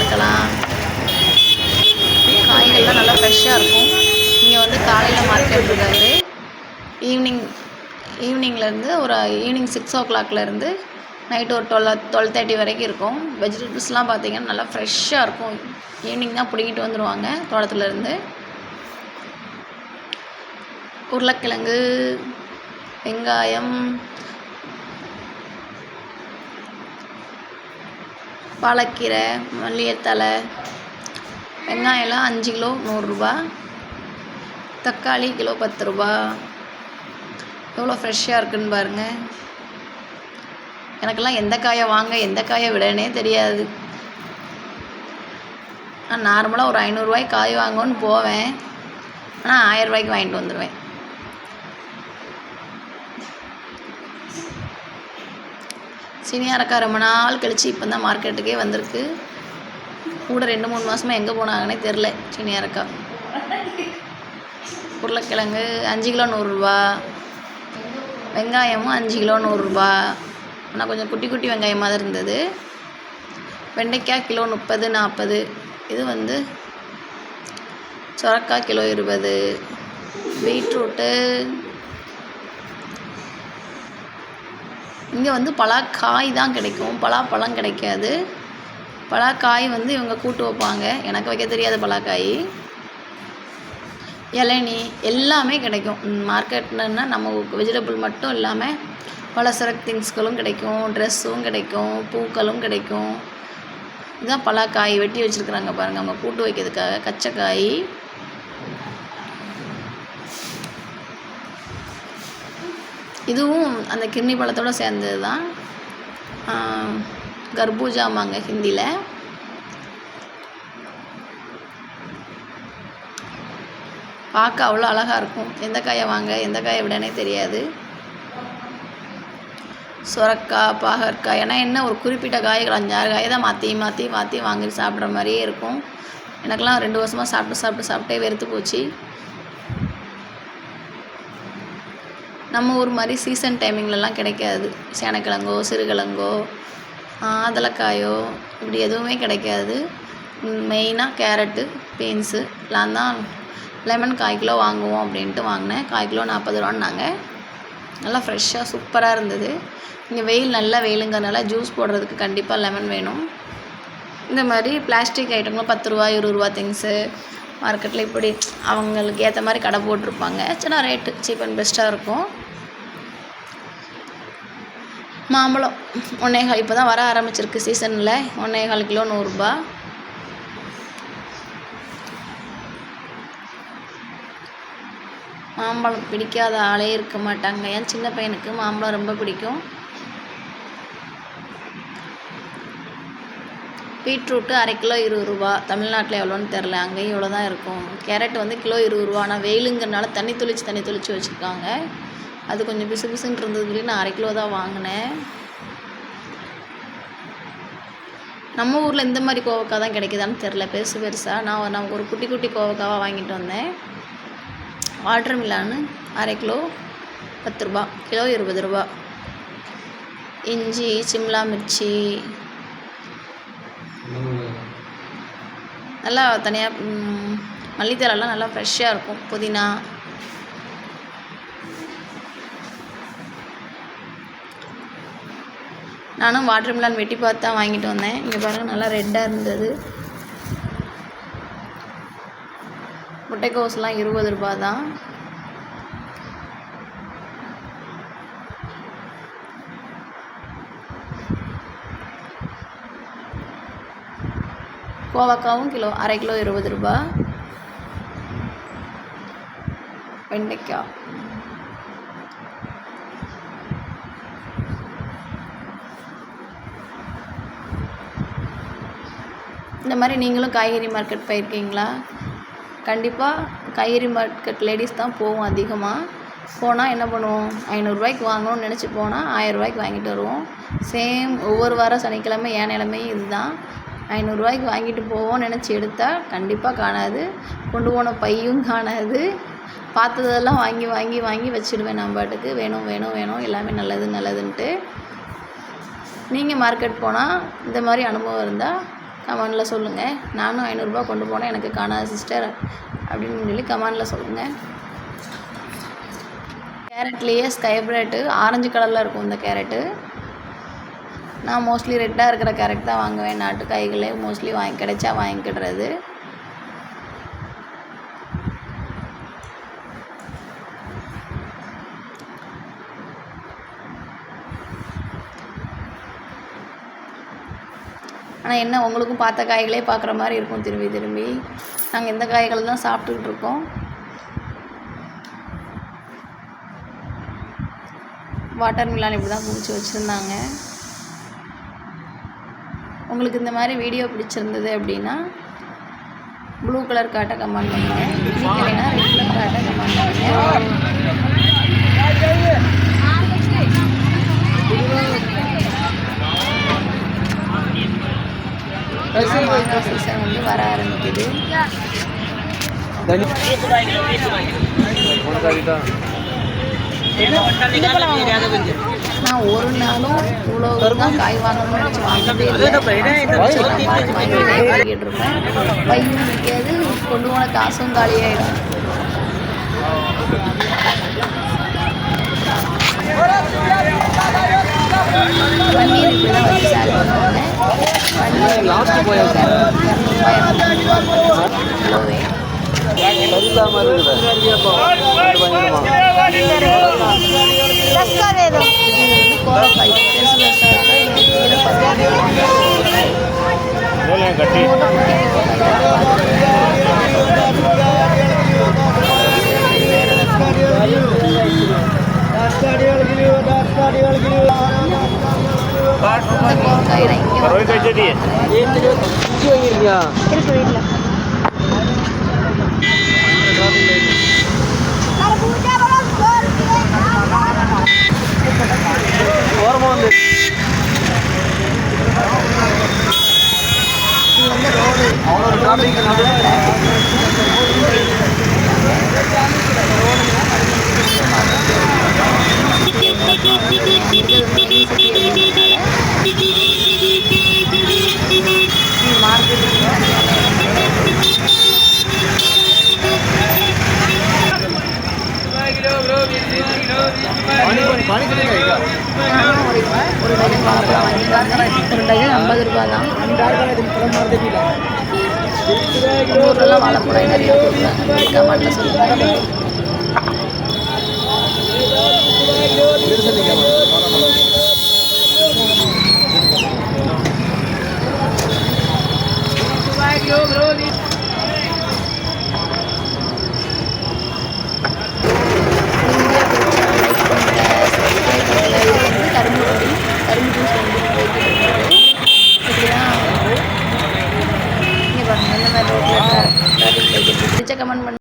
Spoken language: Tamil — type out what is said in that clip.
பார்க்கலாம். காய்கள்லாம் நல்லா ஃப்ரெஷ்ஷாக இருக்கும். இங்கே வந்து காலையில் மார்க்கெட் இருக்காது. ஈவினிங் ஈவினிங்லேருந்து ஒரு ஈவினிங் சிக்ஸ் ஓ கிளாக்லேருந்து நைட்டு ஒரு டுவெல் டுவெல் தேர்ட்டி வரைக்கும் இருக்கும். வெஜிடபிள்ஸ்லாம் பார்த்தீங்கன்னா நல்லா ஃப்ரெஷ்ஷாக இருக்கும். ஈவினிங் தான் பிடிக்கிட்டு வந்துடுவாங்க தோட்டத்துலேருந்து. உருளைக்கிழங்கு வெங்காயம் பாலக்கீரை மல்லிகைத்தழை வெங்காயம்லாம் அஞ்சு கிலோ நூறுரூபா தக்காளி கிலோ பத்து ரூபா எவ்வளோ ஃப்ரெஷ்ஷாக இருக்குன்னு பாருங்கள் எனக்கெல்லாம் எந்த காயை வாங்க எந்த காயை விடனே தெரியாது. நான் நார்மலாக ஒரு ஐநூறுரூவாய்க்கு காய் வாங்கணும்னு போவேன். ஆனால் ஆயரூபாய்க்கு வாங்கிட்டு வந்துடுவேன். சினியாரக்கா ரொம்ப நாள் கழித்து இப்போ தான் மார்க்கெட்டுக்கே வந்திருக்கு. கூட ரெண்டு மூணு மாதமாக எங்கே போனாங்கன்னே தெரில சினியாரக்கா. உருளைக்கிழங்கு அஞ்சு கிலோ நூறுரூவா வெங்காயமும் அஞ்சு கிலோ நூறுரூபா ஆனால் கொஞ்சம் குட்டி குட்டி வெங்காயமாக தான் இருந்தது. வெண்டைக்காய் கிலோ முப்பது நாற்பது இது வந்து சுரக்காய் கிலோ இருபது. பீட்ரூட்டு இங்கே வந்து பலாக்காய் தான் கிடைக்கும். பலாப்பழம் கிடைக்காது. பலாக்காய் வந்து இவங்க கூட்டு வைப்பாங்க. எனக்கு வைக்க தெரியாது பலாக்காய். இளநி எல்லாமே கிடைக்கும். மார்க்கெட்லன்னா நம்ம வெஜிடபிள் மட்டும் இல்லாமல் பலசரக்கு திங்ஸ்களும் கிடைக்கும். ட்ரெஸ்ஸும் கிடைக்கும். பூக்களும் கிடைக்கும். இதுதான் பலாக்காய் வெட்டி வச்சுருக்குறாங்க பாருங்கள் அவங்க கூட்டு வைக்கிறதுக்காக. கச்சக்காய். இதுவும் அந்த கிர்னி பழத்தோடு சேர்ந்தது தான் கர்பூஜாமாங்க ஹிந்தியில் பார்க்க அவ்வளோ அழகாக இருக்கும். எந்த காயை வாங்க எந்த காயை விடனே தெரியாது. சுரக்காய் பாகற்காய் ஏன்னா என்ன ஒரு குறிப்பிட்ட காய்கள் அஞ்சாறு காயை தான் மாற்றி மாற்றி மாற்றி வாங்கி சாப்பிட்ற மாதிரியே இருக்கும். எனக்கெல்லாம் ரெண்டு வருஷமாக சாப்பிட்டு சாப்பிட்டு சாப்பிட்டே வெறுத்து போச்சு. நம்ம ஊர் மாதிரி சீசன் டைமிங்லலாம் கிடைக்காது. சேனக்கிழங்கோ சிறுகிழங்கோ அதலக்காயோ இப்படி எதுவுமே கிடைக்காது. மெயினாக கேரட்டு பீன்ஸு எல்லாம் தான் லெமன் கால் கிலோ வாங்குவோம் அப்படின்ட்டு வாங்கினேன். கால் கிலோ நாற்பது ரூபான்னாங்க. நல்லா ஃப்ரெஷ்ஷாக சூப்பராக இருந்தது. இங்கே வெயில் நல்லா வெயிலுங்கிறதுனால ஜூஸ் போடுறதுக்கு கண்டிப்பாக லெமன் வேணும். இந்த மாதிரி பிளாஸ்டிக் ஐட்டங்களும் பத்து ரூபா இருபது ரூபா திங்ஸு மார்க்கெட்டில் இப்படி அவங்களுக்கு ஏற்ற மாதிரி கடை போட்டிருப்பாங்க. சின்ன ரேட்டு சீப் அண்ட் பெஸ்ட்டாக இருக்கும். மாம்பழம் ஒன்றே கால் இப்போ தான் வர ஆரம்பிச்சிருக்கு சீசனில் ஒன்றே கால் கிலோ நூறுரூபா மாம்பழம் பிடிக்காத ஆளே இருக்க மாட்டாங்க. ஏன் சின்ன பையனுக்கு மாம்பழம் ரொம்ப பிடிக்கும். பீட்ரூட்டு அரை கிலோ இருபது ரூபா. தமிழ்நாட்டில் எவ்வளோன்னு தெரில அங்கேயும் இவ்வளோ தான் இருக்கும். கேரட் வந்து கிலோ இருபது ரூபா. ஆனால் வெயிலுங்கிறனால தண்ணி தெளித்து தண்ணி தெளித்து வச்சுருக்காங்க. அது கொஞ்சம் பிசு பிசுன்னு இருந்ததுலேயே நான் அரை கிலோ தான் வாங்கினேன். நம்ம ஊரில் இந்த மாதிரி கோவக்காய் தான் கிடைக்குதான்னு தெரில பெருசு பெருசாக நான் நான் ஒரு குட்டி குட்டி கோவக்காவாக வாங்கிட்டு வந்தேன். வாட்டர் மில்லான்னு அரை கிலோ பத்து ரூபா. கிலோ இருபது ரூபா. இஞ்சி சிம்லா மிர்ச்சி நல்லா தனியாக மல்லித்தலைலாம் நல்லா ஃப்ரெஷ்ஷாக இருக்கும். புதினா. நானும் வாட்டர் மிலான் வெட்டி பார்த்து தான் வாங்கிட்டு வந்தேன். இங்கே பாருங்கள் நல்லா ரெட்டாக இருந்தது. முட்டைக்கோஸ்லாம் இருபது ரூபா தான். கோவக்காவும் கிலோ அரை கிலோ இருபது ரூபா. வெண்டைக்காய். இந்த மாதிரி நீங்களும் காய்கறி மார்க்கெட் போயிருக்கீங்களா? கண்டிப்பாக காய்கறி மார்க்கெட் லேடிஸ் தான் போவோம் அதிகமாக போனால் என்ன பண்ணுவோம்? ஐநூறுரூவாய்க்கு வாங்கணும்னு நினச்சி போனால் ஆயரூவாய்க்கு வாங்கிட்டு வருவோம். சேம் ஒவ்வொரு வாரம் சனிக்கிழமை ஏன் நிலமையும் இதுதான். ஐநூறுரூவாய்க்கு வாங்கிட்டு போவோம்னு நினச்சி எடுத்தால் கண்டிப்பாக காணாது. கொண்டு போன பையும் காணாது. பார்த்ததெல்லாம் வாங்கி வாங்கி வாங்கி வச்சுடுவேன் நான் பாட்டுக்கு. வேணும் வேணும் வேணும். எல்லாமே நல்லது நல்லதுன்ட்டு. நீங்கள் மார்க்கெட் போனால் இந்த மாதிரி அனுபவம் இருந்தால் கமெண்டில் சொல்லுங்கள் நானும் ஐநூறுரூபா கொண்டு போனேன் எனக்கு காணாது சிஸ்டர். அப்படின்னு சொல்லி கமெண்டில் சொல்லுங்கள் கேரட்லேயே ஸ்கை பிரைட்டு. ஆரஞ்சு கலரில் இருக்கும் இந்த கேரட்டு. நான் மோஸ்ட்லி ரெட்டாக இருக்கிற கேரட் தான் வாங்குவேன். நாட்டு காய்களே மோஸ்ட்லி வாங்கி கிடைச்சா வாங்கிக்கிடுறது ஆனால் என்ன உங்களுக்கும் பார்த்த காய்களே பார்க்குற மாதிரி இருக்கும் திரும்பி திரும்பி. நாங்கள் இந்த காய்கள் தான் சாப்பிட்டுக்கிட்டு இருக்கோம். வாட்டர் மிலான் இப்படி தான் குடிச்சு வச்சுருந்தாங்க. உங்களுக்கு இந்த மாதிரி வீடியோ பிடிச்சிருந்தது அப்படின்னா ப்ளூ கலர் காட்ட கமெண்ட் பண்ணுங்கள் பிடிக்கலைன்னா ரெட் கலர் காட்ட கமெண்ட் பண்ணுங்கள் சீசன் வந்து வர ஆரம்பிக்குது. நான் ஒரு நாளும் இவ்வளோ தான் காய் வாங்கணும்னு நினச்சி வாங்கிட்டே வாங்கிட்டு இருப்பேன் பையும் நிற்காது கொண்டு போன காசும் காலியாயிடும். பன்னீர் இப்படி தான் வச்சு சேல் பண்ணுவாங்க பன்னீர் லாஸ்ட்டு கிலோவே இது வந்து கோவக்காய் பெருசு பெருசாக இருக்கும் இது கீழே பார்த்தீங்கன்னா கட்டி இந்த கோவக்காய் இங்கே रोहित कैसे दिए இருக்கு வீட்டில் இது வந்து ரோடு ஒரு டஜன் வாழைப்பழம் வாங்கியிருக்காங்க ஒரு ஐம்பது ரூபா தான் எங்கள் ஊர்லலாம் வாழைப்பழம் நிறைய Yo,